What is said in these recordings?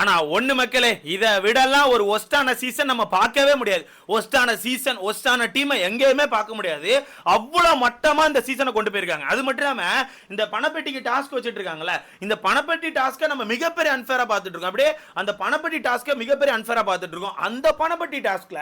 ஆனா ஒண்ணு மக்களே இதை விடலாம் ஒரு ஒஸ்டான சீசன் நம்ம பார்க்கவே முடியாது. ஒஸ்டான சீசன் ஒஸ்டான டீமை எங்கேயுமே பார்க்க முடியாது. அவ்வளவு மட்டமா இந்த சீசனை கொண்டு போயிருக்காங்க. அது மட்டும் இல்லாம இந்த பணப்பெட்டிக்கு டாஸ்க் வச்சுட்டு இருக்காங்கல்ல இந்த பணப்பெட்டி டாஸ்க்கை நம்ம மிகப்பெரிய அன்ஃபேரா பார்த்துட்டு இருக்கோம் அப்படியே அந்த பணப்பெட்டி டாஸ்க்கை மிகப்பெரிய அன்ஃபேரா பார்த்துட்டு இருக்கோம் அந்த பணப்பெட்டி டாஸ்க்ல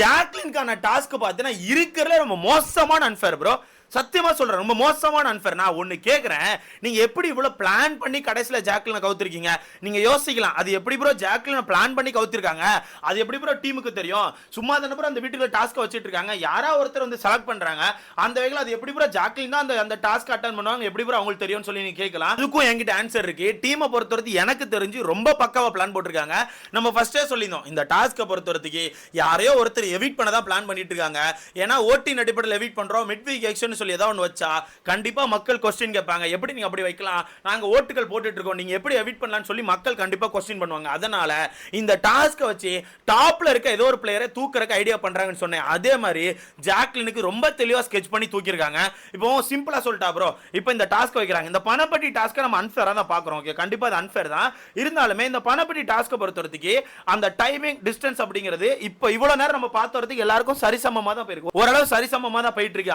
ஜாக்லின்கான டாஸ்க் பார்த்தீங்கன்னா இருக்கிறதுல ரொம்ப மோசமான அன்ஃபேர் ப்ரோ சத்தியமா சொல்றேன் ரொம்ப மோசமான அன்ஃபேர் நான் ஒன்னு கேட்குறேன் நீங்க எப்படி இவ்வளவு பிளான் பண்ணி கடைசியில ஜாக்லினை கவுத்திருக்கீங்க? நீங்க யோசிக்கலாம் அது எப்படி ப்ரோ ஜாக்லினை பிளான் பண்ணி கவுத்திருக்காங்க? அது எப்படி ப்ரோ டீமுக்கு தெரியும்? சும்மா தானே ப்ரோ அந்த வீட்டுக்கு டாஸ்க் வச்சுட்டு இருக்காங்க. யாரா ஒருத்தர் வந்து செலக்ட் பண்றாங்க. அந்த வகையில் அது எப்படி ப்ரோ ஜாக்லின் தான் அந்த அந்த டாஸ்க் அட்டன் பண்ணுவாங்க? எப்படி ப்ரோ அவங்களுக்கு தெரியும்னு சொல்லி நீங்க கேட்கலாம். அதுக்கும் என்கிட்ட ஆன்சர் இருக்கு. டீமை பொறுத்தவரைக்கும் எனக்கு தெரிஞ்சு ரொம்ப பக்காவா பிளான் போட்டிருக்காங்க. நம்ம ஃபர்ஸ்டே சொல்லியிருந்தோம் இந்த டாஸ்க்கை பொறுத்தவரைக்கும் யாரையோ ஒருத்தர் எவிட் பண்ண தான் பிளான் பண்ணிட்டு இருக்காங்க. ஏன்னா ஓட்டி அடிப்படையில் எவிட் பண்றோம். மிட் வீக் எக்ஷன் சொல்லி ஏதாவது ஒன்று வச்சா கண்டிப்பா மக்கள் கொஸ்டின் கேட்பாங்க. எப்படி நீங்கள் அப்படி வைக்கலாம்? நாங்க ஓட்டுகள் போட்டுட்டு இருக்கோம் எப்படி எவிட் பண்ணலாம்னு சொல்லி மக்கள் கண்டிப்பா கொஸ்டின் பண்ணுவாங்க. அதனால இந்த டாஸ்க்கை வச்சு டாப்ல இருக்க ஏதோ ஒரு பிளேயரை தூக்குறக்கு ஐடியா பண்ணுறாங்கன்னு சொன்னேன். அதே மாதிரி ஜாக்லினுக்கு ரொம்ப தெளிவா ஸ்கெச் பண்ணி தூக்கியிருக்காங்க. இப்போ சிம்பிளா சொல்லிட்டா ப்ரோ இப்போ இந்த டாஸ்க் வைக்கிறாங்க. இந்த பணப்பட்டி டாஸ்க்கை நம்ம அன்ஃபேரா தான் பாக்குறோம் ஓகே கண்டிப்பா அது அன்ஃபேர் தான். இருந்தாலுமே இந்த பணப்பட்டி டாஸ்க்கை பொறுத்தவரைக்கும் அந்த டைமிங் டிஸ்டன்ஸ் அப்படிங்கிறது இப்போ இவ்வளோ நேரம் நம்ம பார்த்த வரதுக்கு எல்லாருக்கும் சரிசமமா தான் போயிருக்கு. ஓரளவு சரிசமமாக தான் போயிட்டு இருக்கு.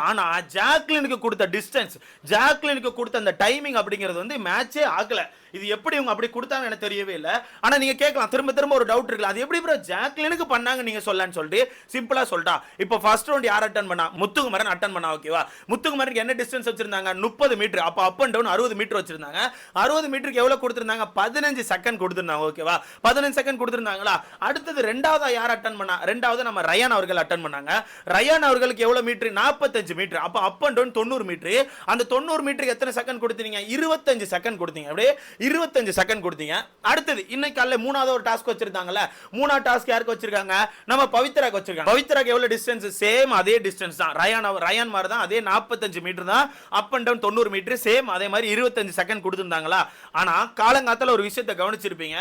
ஜாக் ஜாக்லினுக்கு கொடுத்த டிஸ்டன்ஸ் ஜாக்லினுக்கு கொடுத்த அந்த டைமிங் அப்படிங்கிறது வந்து மேட்சே ஆகல. இது எப்படி இவங்க அப்படி கொடுத்தாங்க எனக்கு தெரியவே இல்லை. ஆனா நீங்க கேட்கலாம் திரும்ப திரும்ப ஒரு டவுட் இருக்குல்ல. அது எப்படி ப்ரோ ஜாக்லினுக்கு பண்ணாங்க நீங்க சொல்லலாம்னு சொல்லிட்டு சிம்பிளா சொல்லிட்டா இப்போ ஃபர்ஸ்ட் ரவுண்ட் யார் அட்டன் பண்ணா? முத்துக்குமரன் அட்டன் பண்ணா ஓகேவா முத்துக்குமரனுக்கு என்ன டிஸ்டன்ஸ் வச்சிருந்தாங்க? முப்பது மீட்டர் அப்போ அப் அண்ட் டவுன் அறுபது மீட்டர் வச்சிருந்தாங்க. அறுபது மீட்டருக்கு எவ்வளவு கொடுத்திருந்தாங்க? பதினஞ்சு செகண்ட் கொடுத்திருந்தாங்க ஓகேவா பதினஞ்சு செகண்ட் கொடுத்திருந்தாங்களா? அடுத்தது ரெண்டாவது யார் அட்டன் பண்ணா? ரெண்டாவது நம்ம ரயான் அவர்கள் அட்டன் பண்ணாங்க. ரயான் அவர்களுக்கு எவ்வளவு மீட்டர் நாற்பத்தஞ்சு மீட்டர் அப்போ அப் அப் அண்ட் டவுன் தொண்ணூறு மீட்ரு அந்த தொண்ணூறு மீட்டருக்கு எத்தனை செகண்ட் கொடுத்தீங்க? இருபத்தஞ்சு செகண்ட் கொடுத்தீங்க. அப்படியே இருபத்தஞ்சு செகண்ட் கொடுத்தீங்க. அடுத்தது இன்னைக்கு காலைல மூணாவது ஒரு டாஸ்க் வச்சிருந்தாங்கல்ல? மூணாவது டாஸ்க் யாருக்கு வச்சிருக்காங்க? நம்ம பவித்ராக்கு வச்சிருக்காங்க. பவித்ராக்கு எவ்வளோ டிஸ்டன்ஸ் சேம் அதே டிஸ்டன்ஸ் தான். ரயான் ரயான் மாதிரி தான் அதே நாற்பத்தஞ்சு மீட்டர் தான் அப் அண்ட் டவுன் தொண்ணூறு மீட்டர் சேம் அதே மாதிரி இருபத்தஞ்சு செகண்ட் கொடுத்துருந்தாங்களா? ஆனால் காலங்காத்தால ஒரு விஷயத்தை கவனிச்சிருப்பீங்க.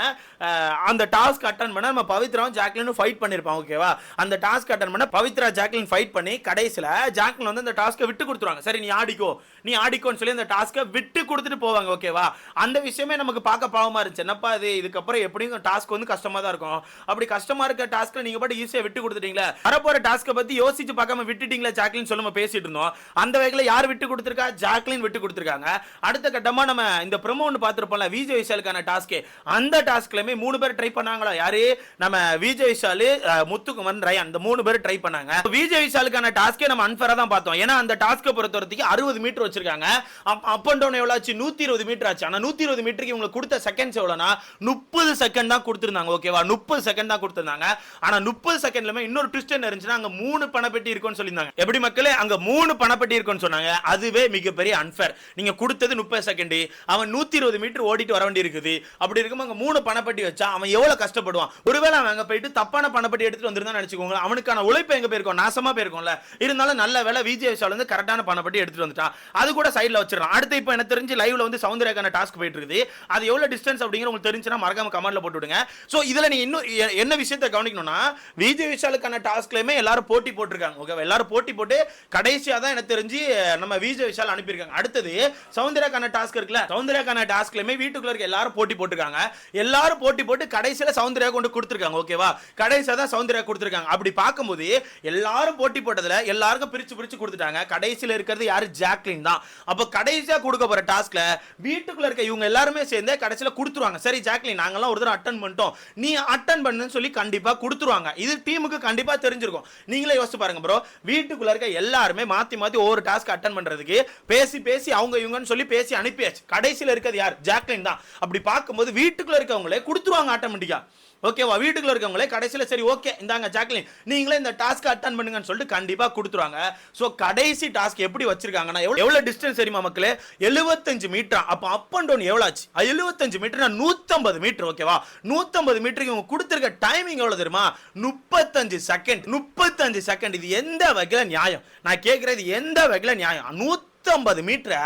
அந்த டாஸ்க் அட்டன் பண்ண நம்ம பவித்ராவும் ஜாக்லினும் ஃபைட் பண்ணியிருப்பான் ஓகேவா அந்த டாஸ்க் அட்டன் பண்ண பவித்ரா ஜாக்லின் ஃபைட் பண்ணி கடைசியில் ஜாக்லின் வந்து அந்த டாஸ்க்கை விட்டு கொடுத்துருவாங்க. சரி நீ ஆடிக்கோ. நீ ஆடிக்கோன்னு சொல்லி அந்த டாஸ்க்கை விட்டு கொடுத்துட்டு போவாங்க ஓகேவா அந்த விஷயமே நமக்கு பார்க்க பாவமா இருந்துச்சு. என்னப்பா இது? இதுக்கப்புறம் எப்படியும் டாஸ்க் வந்து கஷ்டமா தான் இருக்கும். அப்படி கஷ்டமா இருக்க டாஸ்க்கில் நீங்க பாட்டு ஈஸியா விட்டு கொடுத்துட்டீங்களா? வரப்போற டாஸ்க்கை பத்தி யோசிச்சு பார்க்காம விட்டுட்டீங்களா ஜாக்லின் சொல்லி நம்ம பேசிட்டு இருந்தோம். அந்த வகையில் யார் விட்டு கொடுத்துருக்கா? ஜாக்லின் விட்டு கொடுத்துருக்காங்க. அடுத்த கட்டமா நம்ம இந்த ப்ரோமோ ஒன்று பார்த்துருப்போம்ல விஜய் விஷாலுக்கான டாஸ்க்கு அந்த டாஸ்க்லயுமே மூணு பேர் ட்ரை பண்ணாங்களா? யாரு? நம்ம விஜய் விஷாலு முத்துக்குமன் ரயான். இந்த மூணு பேர் ட்ரை பண்ணாங்க. விஜய் விஷாலுக்கான டாஸ்க்கே நம்ம அன்ஃபேரா தான் பார்த்தோம். ஏன்னா அந்த டாஸ்க் டாஸ்க்கை பொறுத்த வரைக்கும் அறுபது மீட்டர் வச்சிருக்காங்க. அப் அண்ட் டவுன் எவ்வளோ ஆச்சு நூத்தி இருபது மீட்டர் ஆச்சு. ஆனா நூத்தி இருபது மீட்டருக்கு இவங்க கொடுத்த செகண்ட்ஸ் எவ்வளோனா முப்பது செகண்ட் தான் கொடுத்துருந்தாங்க ஓகேவா முப்பது செகண்ட் தான் கொடுத்துருந்தாங்க. ஆனா முப்பது செகண்ட்லமே இன்னொரு ட்விஸ்ட் என்ன இருந்துச்சுன்னா அங்க மூணு பணப்பெட்டி இருக்கும்னு சொல்லியிருந்தாங்க. எப்படி மக்களே? அங்கே மூணு பணப்பெட்டி இருக்கும்னு சொன்னாங்க. அதுவே மிகப்பெரிய அன்ஃபேர் நீங்க கொடுத்தது முப்பது செகண்ட் அவன் நூத்தி இருபது மீட்டர் ஓடிட்டு வர வேண்டி இருக்குது அப்படி இருக்கும் அங்க மூணு பணப்பெட்டி வச்சா அவன் எவ்வளோ கஷ்டப்படுவான்? ஒருவேளை அவன் அங்கே போயிட்டு தப்பான பணப்பெட்டி எடுத்துட்டு வந்திருந்தான்னு நினைச்சுக்கோங்க அவனுக்கான உழைப்பு எங்க போயிருக்கோம்? நாசமா போயிருக்கோம்ல. இருந்தாலும் நல்ல வேலை விஜய் விஷால் வந்து கரெக்டான பணப்பெட்டி எடுத்துட்டு வந்துட்டான். அது கூட சைடில் வச்சிடலாம். அடுத்து இப்போ எனக்கு தெரிஞ்சு லைவ்ல வந்து சௌந்தர்யாக்கான டாஸ்க் போயிட்டு இருக்குது அது எவ்வளோ டிஸ்டன்ஸ் அப்படிங்கிற உங்களுக்கு தெரிஞ்சுன்னா மறக்காம கமெண்ட்ல போட்டு விடுங்க. இதில் இதுல இன்னும் என்ன விஷயத்தை கவனிக்கணும்னா விஜய் விஷாலுக்கான டாஸ்க்லையுமே எல்லாரும் போட்டி போட்டிருக்காங்க ஓகே எல்லாரும் போட்டி போட்டு கடைசியாக தான் எனக்கு தெரிஞ்சு நம்ம விஜய் விஷால் அனுப்பியிருக்காங்க. அடுத்தது சௌந்தர்யாக்கான டாஸ்க் இருக்குல்ல சௌந்தர்யாக்கான டாஸ்க்லையுமே வீட்டுக்குள்ள இருக்க எல்லாரும் போட்டி போட்டிருக்காங்க. எல்லாரும் போட்டி போட்டு கடைசியில் சௌந்தர்யா கொண்டு கொடுத்துருக்காங்க ஓகேவா கடைசியாக தான் சௌந்தர்யா கொடுத்துருக்காங்க. அப்படி பார்க்கும்போது எல்லாரும் போட்டி போட்டதில் எல்லாருக்கும் பிரித்து பிரித்து கொடுத்துட்டாங்க. கடைசியில் இருக்கிறது யாரு? ஜாக்லின் தான். அப்போ கடைசியா கொடுக்க போற டாஸ்கில் வீட்டுக்குள்ள இருக்க இவங்க எல்லாருமே சேர்ந்தே கடைசியில கொடுத்துருவாங்க. சரி ஜாக்லின் நாங்கள்லாம் ஒரு தடவை அட்டன் பண்ணிட்டோம். நீ அட்டன் பண்ணுன்னு சொல்லி கண்டிப்பாக கொடுத்துருவாங்க. இது டீமுக்கு கண்டிப்பாக தெரிஞ்சிருக்கும். நீங்களே யோசிச்சு பாருங்க ப்ரோ வீட்டுக்குள்ள இருக்க எல்லாருமே மாற்றி மாற்றி ஒவ்வொரு டாஸ்க் அட்டன் பண்றதுக்கு பேசி பேசி அவங்க இவங்கன்னு சொல்லி பேசி அனுப்பியாச்சு. கடைசியில் இருக்கிறது யார்? ஜாக்லின் தான். அப்படி பார்க்கும்போது வீட்டுக்குள்ள இருக்கவங்களே கொடுத்துருவாங்க ஆட்டோமேட்டிக்காக ஓகேவா? வீட்டுக்குள்ள இருக்கவங்களே கடைசியில் சரி ஓகே இந்தாங்க ஜாக்லின். நீங்களே இந்த டாஸ்க் அட்டன் பண்ணுங்கன்னு சொல்லிட்டு கண்டிப்பாக கொடுத்துருவாங்க. ஸோ கடைசி டாஸ்க் எப்படி வச்சிருக்காங்கன்னா எவ்வளோ எவ்வளோ டிஸ்டன்ஸ் தெரியுமா மக்களே? எழுபத்தஞ்சு மீட்டரா அப்போ அப் அண்ட் டவுன் எவ்வளோ ஆச்சு எழுபத்தஞ்சு மீட்டர்னா நூற்றம்பது மீட்டர் ஓகேவா? நூற்றம்பது மீட்டருக்கு இவங்க கொடுத்துருக்க டைமிங் எவ்வளோ தெரியுமா? முப்பத்தஞ்சு செகண்ட் முப்பத்தஞ்சு செகண்ட் இது எந்த வகையில் நியாயம்? நான் கேட்குறது எந்த வகையில் நியாயம்? நூற்றம்பது மீட்டரை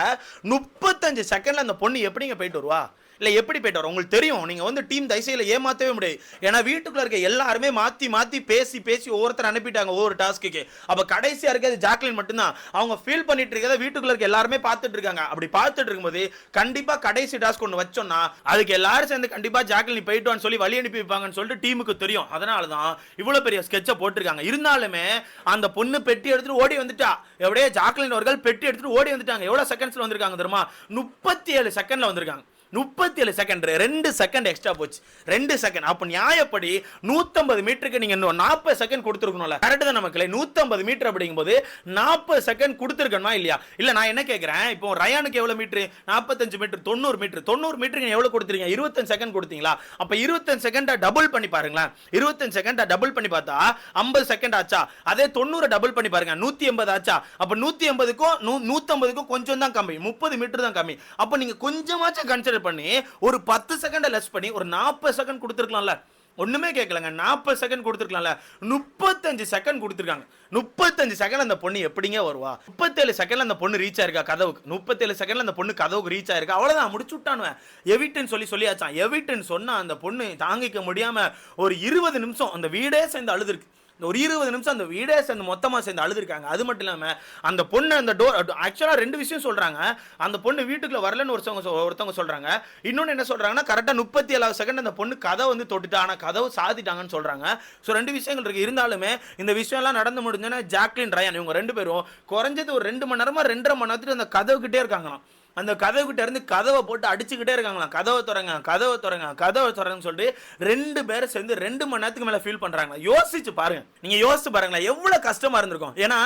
முப்பத்தஞ்சு செகண்டில் அந்த பொண்ணு எப்படிங்க போயிட்டு வருவா? இல்லை எப்படி போயிட்டு வரோம் உங்களுக்கு தெரியும் நீங்க வந்து டீம் தயசையில ஏமாத்தவே முடியாது. ஏன்னா வீட்டுக்குள்ளே இருக்க எல்லாருமே மாத்தி மாத்தி பேசி பேசி ஒவ்வொருத்தர் அனுப்பிட்டாங்க ஒவ்வொரு டாஸ்க்குக்கு அப்போ கடைசியாக இருக்கிறது ஜாக்லின் மட்டும்தான். அவங்க ஃபீல் பண்ணிட்டு இருக்கிறத வீட்டுக்குள்ள இருக்க எல்லாருமே பார்த்துட்டு இருக்காங்க. அப்படி பார்த்துட்டு இருக்கும்போது கண்டிப்பா கடைசி டாஸ்க் ஒன்று வச்சோம்னா அதுக்கு எல்லாரும் சேர்ந்து கண்டிப்பா ஜாக்லின் போயிட்டு சொல்லி வழி அனுப்பி வைப்பாங்கன்னு சொல்லிட்டு டீமுக்கு தெரியும். அதனால தான் இவ்வளவு பெரிய ஸ்கெட்சை போட்டிருக்காங்க. இருந்தாலுமே அந்த பொண்ணு பெட்டி எடுத்துட்டு ஓடி வந்துட்டா. எப்படியே ஜாக்லின் அவர்கள் பெட்டி எடுத்துட்டு ஓடி வந்துட்டாங்க. எவ்வளவு செகண்ட்ஸில் வந்திருக்காங்க தெரியுமா? முப்பத்தி ஏழு செகண்ட்ல வந்திருக்காங்க. முப்பத்தி ஏழு செகண்ட் ரெண்டு செகண்ட் எக்ஸ்ட்ரா போச்சு. ரெண்டு செகண்ட் அப்போ நியாயப்படி நூற்றம்பது மீட்டருக்கு நீங்கள் இன்னும் நாற்பது செகண்ட் கொடுத்துருக்கணும்ல. கரெக்டு தான் நமக்கு நூற்றம்பது மீட்டர் அப்படிங்கும்போது நாற்பது செகண்ட் கொடுத்துருக்கணுமா இல்லையா? இல்லை நான் என்ன கேட்குறேன் இப்போ ரயானுக்கு எவ்வளோ மீட்ரு நாற்பத்தஞ்சு மீட்டர் தொண்ணூறு மீட்டர் தொண்ணூறு மீட்டருக்கு எவ்வளோ எவ்வளவு கொடுத்துருக்கீங்க? இருபத்தஞ்சு செகண்ட் கொடுத்தீங்களா? அப்போ இருபத்தஞ்சு செகண்டா டபுள் பண்ணி பாருங்களேன். இருபத்தஞ்சு செகண்டா டபுள் பண்ணி பார்த்தா ஐம்பது செகண்ட் ஆச்சா? அதே தொண்ணூறு டபுள் பண்ணி பாருங்க. நூற்றி எண்பது ஆச்சா? அப்போ நூற்றி ஐம்பதுக்கும் எண்பதுக்கும் நூற்றம்பதுக்கும் கொஞ்சம் தான் கம்மி. முப்பது மீட்டர் தான் கம்மி. அப்போ நீங்கள் கொஞ்சமாச்சும் கன்சிடர் பண்ணி ஒரு பத்து செகண்டை லெஸ் பண்ணி ஒரு நாற்பது செகண்ட் கொடுத்துருக்கலாம்ல. ஒண்ணுமே கேட்கலங்க. நாற்பது செகண்ட் கொடுத்துருக்கலாம்ல. முப்பத்தஞ்சு செகண்ட் கொடுத்துருக்காங்க. முப்பத்தஞ்சு செகண்ட் அந்த பொண்ணு எப்படிங்க வருவா? முப்பத்தேழு செகண்ட்ல அந்த பொண்ணு ரீச் ஆயிருக்கா கதவுக்கு? முப்பத்தேழு செகண்ட்ல அந்த பொண்ணு கதவுக்கு ரீச் ஆயிருக்கா? அவ்வளவுதான் முடிச்சு விட்டானுவேன் எவிட்டன் சொல்லி சொல்லியாச்சான் எவிட்டன் சொன்னா அந்த பொண்ணு தாங்கிக்க முடியாம ஒரு இருபது நிமிஷம் அந்த வீடே சேர்ந்து அழுதுருக்கு. ஒரு இருபது நிமிஷம் அந்த வீடே சேர்ந்து மொத்தமாக சேர்ந்து அழுதுருக்காங்க. அது மட்டும் இல்லாமல் அந்த பொண்ணு அந்த டோர் ஆக்சுவலாக ரெண்டு விஷயம் சொல்கிறாங்க அந்த பொண்ணு வீட்டுக்குள்ளே வரலன்னு ஒருத்தவங்க சொ- ஒருத்தவங்க சொல்கிறாங்க இன்னொன்று என்ன சொல்கிறாங்கன்னா கரெக்டாக முப்பத்தி ஏழாவது செகண்ட் அந்த பொண்ணு கதை வந்து தொட்டுட்டா ஆனால் கதவு சாதிட்டாங்கன்னு சொல்கிறாங்க ஸோ ரெண்டு விஷயங்கள் இருக்குது இருந்தாலுமே இந்த விஷயம்லாம் நடந்து முடிஞ்சோன்னா ஜாக்லின் ரயான் இவங்க ரெண்டு பேரும் குறைஞ்சது ஒரு ரெண்டு மணி நேரமாக ரெண்டரை மணி நேரத்துக்கு அந்த கதவுக்கிட்டே இருக்காங்களாம். அந்த கதவுகிட்ட இருந்து கதவை போட்டு அடிச்சுக்கிட்டே இருக்காங்களாம். கதவை திறங்க கதவை திறங்க கதவை திறங்கன்னு சொல்லிட்டு ரெண்டு பேரும் சேர்ந்து ரெண்டு மணி நேரத்துக்கு மேல ஃபீல் பண்றாங்க யோசிச்சு பாருங்க. நீங்க யோசிச்சு பாருங்களேன் எவ்வளவு கஷ்டமா இருந்திருக்கும். ஏன்னா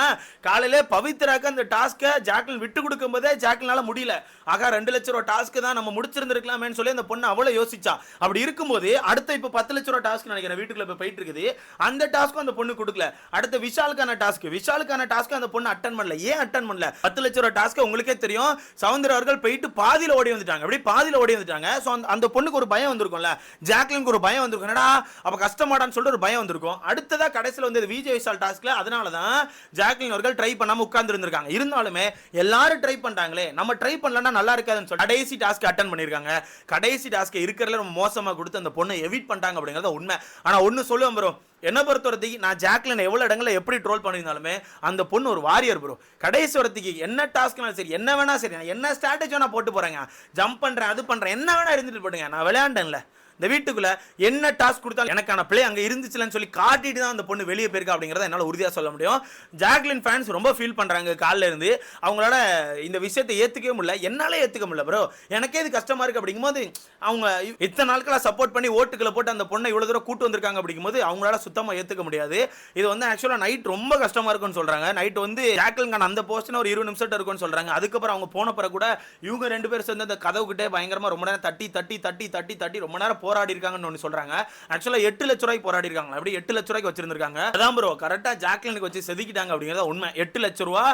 காலையில பவித்ராக்கு அந்த டாஸ்க்கை ஜாக்லின் விட்டு கொடுக்கும் போதே ஜாக்லினால முடியல. ஆகா ரெண்டு லட்ச ரூபா டாஸ்க்கு தான் நம்ம முடிச்சிருந்திருக்கலாமேன்னு சொல்லி அந்த பொண்ணு அவ்வளவு யோசிச்சா அப்படி இருக்கும்போது அடுத்த இப்ப பத்து லட்ச ரூபா டாஸ்க் நினைக்கிறேன் வீட்டுக்குள்ள இப்ப போயிட்டு இருக்குது. அந்த டாஸ்க்கும் அந்த பொண்ணு கொடுக்கல. அடுத்த விஷாலுக்கான டாஸ்க் விஷாலுக்கான டாஸ்க்கு அந்த பொண்ணு அட்டன் பண்ணல. ஏன் அட்டன் பண்ணல? பத்து லட்ச ரூபா டாஸ்க்கு உங்களுக்கே தெரியும். சவுந்தர அவர்கள் போயிட்டு பாதியில் ஓடி வந்துட்டாங்க. அப்படி பாதியில் ஓடி வந்துட்டாங்க. ஸோ அந்த பொண்ணுக்கு ஒரு பயம் வந்திருக்கும்ல. ஜாக்லினுக்கு ஒரு பயம் வந்திருக்கும். என்னடா அப்போ கஷ்டமாடான்னு சொல்லிட்டு ஒரு பயம் வந்திருக்கும். அடுத்ததா கடைசியில் வந்து விஜய் விஷால் டாஸ்கில் அதனால தான் ஜாக்லின் அவர்கள் ட்ரை பண்ணாம உட்கார்ந்துருந்துருக்காங்க. இருந்தாலுமே எல்லாரும் ட்ரை பண்ணுறாங்களே நம்ம ட்ரை பண்ணலன்னா நல்லா இருக்காதுன்னு சொல்லி கடைசி டாஸ்க் அட்டன் பண்ணியிருக்காங்க. கடைசி டாஸ்க்கை இருக்கிறதுல ரொம்ப மோசமாக கொடுத்து அந்த பொண்ணை எவிட் பண்ணிட்டாங்க அப்படிங்கிறத உண்மை. ஆனால் ஒன்று சொல்லுவேன் ப்ரோ என்ன பொறுத்தவரைக்கும் நான் ஜாக்லின் எவ்வளோ இடங்களில் எப்படி ட்ரோல் பண்ணியிருந்தாலுமே அந்த பொண்ணு ஒரு வாரியர் ப்ரோ கடைசி வரத்துக்கு என்ன டாஸ்க்னாலும் சரி என்ன வேணால் சரி நான் என்ன ஸ்ட்ராட்டஜி வேணால் போட்டு போகிறேங்க ஜம்ப் பண்ணுறேன் அது பண்ணுறேன் என்ன வேணால் இருந்துட்டு போட்டுங்க. நான் விளையாண்டேன்ல. இந்த வீட்டுக்குள்ள என்ன டாஸ்க் கொடுத்தாலும் எனக்கான பிளே அங்கே இருந்துச்சுலன்னு சொல்லி காட்டிட்டு தான் அந்த பொண்ணு வெளியே போயிருக்கா அப்படிங்கறத என்னால் உறுதியாக சொல்ல முடியும். ஜாக்லின் ஃபேன்ஸ் ரொம்ப ஃபீல் பண்ணுறாங்க காலைல இருந்து. அவங்களால இந்த விஷயத்தை ஏற்றுக்கவே முடியல. என்னால் ஏற்றுக்க முடியல ப்ரோ எனக்கே இது கஷ்டமாக இருக்குது அப்படிங்கும்போது அவங்க இத்தனை நாட்களாக சப்போர்ட் பண்ணி ஓட்டுக்களை போட்டு அந்த பொண்ணை இவ்வளோ தூரம் கூட்டு வந்திருக்காங்க அப்படிங்கும்போது அவங்களால சுத்தமாக ஏற்றுக்க முடியாது. இது வந்து ஆக்சுவலாக நைட் ரொம்ப கஷ்டமாக இருக்கும்னு சொல்கிறாங்க நைட் வந்து ஜாக்லின்கான அந்த போஸ்ட்னு ஒரு இருபது நிமிஷம் இருக்கும்னு சொல்கிறாங்க அதுக்கப்புறம் அவங்க போன பிறகு கூட இவங்க ரெண்டு பேரும் சேர்ந்து அந்த கதவுக்கிட்டே பயங்கரமாக ரொம்ப நேரம் தட்டி தட்டி தட்டி தட்டி தட்டி ரொம்ப நேரம் போராடி இருக்காங்கன்னு ஒன்று சொல்கிறாங்க ஆக்சுவலாக எட்டு லட்ச ரூபாய்க்கு போராடி இருக்காங்க அப்படி எட்டு லட்ச ரூபாய்க்கு வச்சிருந்திருக்காங்க. அதான் ப்ரோ கரெக்டாக ஜாக்லினுக்கு வச்சு செதுக்கிட்டாங்க அப்படிங்கறத உண்மை. எட்டு லட்ச ரூபா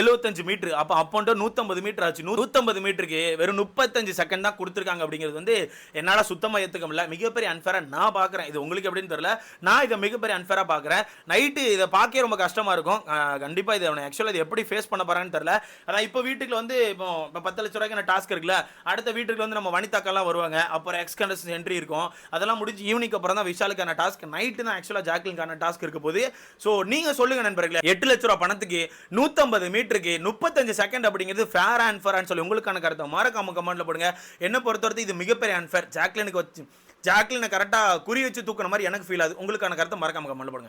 எழுபத்தஞ்சு மீட்ரு அப்போ அப்போன்ட்டு நூற்றம்பது மீட்டர் ஆச்சு. நூற்றம்பது மீட்டருக்கு வெறும் முப்பத்தஞ்சு செகண்ட் தான் கொடுத்துருக்காங்க அப்படிங்கிறது வந்து என்னால் சுத்தமாக ஏற்றுக்க முடியல. மிகப்பெரிய அன்ஃபேராக நான் பார்க்குறேன் இது உங்களுக்கு எப்படின்னு தெரியல. நான் இதை மிகப்பெரிய அன்ஃபேரா பார்க்குறேன் நைட்டு இதை பார்க்கவே ரொம்ப கஷ்டமாக இருக்கும். கண்டிப்பாக இதை அவனை ஆக்சுவலாக இது எப்படி ஃபேஸ் பண்ண போகிறான்னு தெரியல. அதான் இப்போ வீட்டுக்கு வந்து இப்போ இப்போ பத்து லட்ச ரூபாய்க்கு டாஸ்க் இருக்குல்ல. அடுத்த வீட்டுக்கு வந்து நம்ம வனிதாக்கெல்லாம் வருவாங்க. அப்புறம் எக்ஸ்கண்டஸ் என்ட்ரி இருக்கும். அதெல்லாம் முடிஞ்சு ஈவினிங் அப்புறம் தான் விஷாலுக்கான டாஸ்க் நைட்டு தான் ஆக்சுவலாக ஜாக்லின்கான டாஸ்க் இருக்க போது ஸோ நீங்கள் சொல்லுங்கள் நண்பர்களே எட்டு லட்ச ரூபா பணத்துக்கு நூற்றம்பது மீட்டருக்கு முப்பத்தஞ்சு செகண்ட் அப்படிங்கிறது ஃபேர் அண்ட் ஃபேர்னு சொல்லி உங்களுக்கான கருத்தை மறக்காம கமெண்ட்ல போடுங்க. என்ன பொறுத்தவரைக்கும் இது மிகப்பெரிய அன்ஃபேர் ஜாக்லினுக்கு வச்சு ஜாக்லினை கரெக்டாக குறி வச்சு தூக்குன மாதிரி எனக்கு ஃபீல் ஆகுது. உங்களுக்கான கருத்தை மறக்காம கமெண்ட்ல போடுங்க.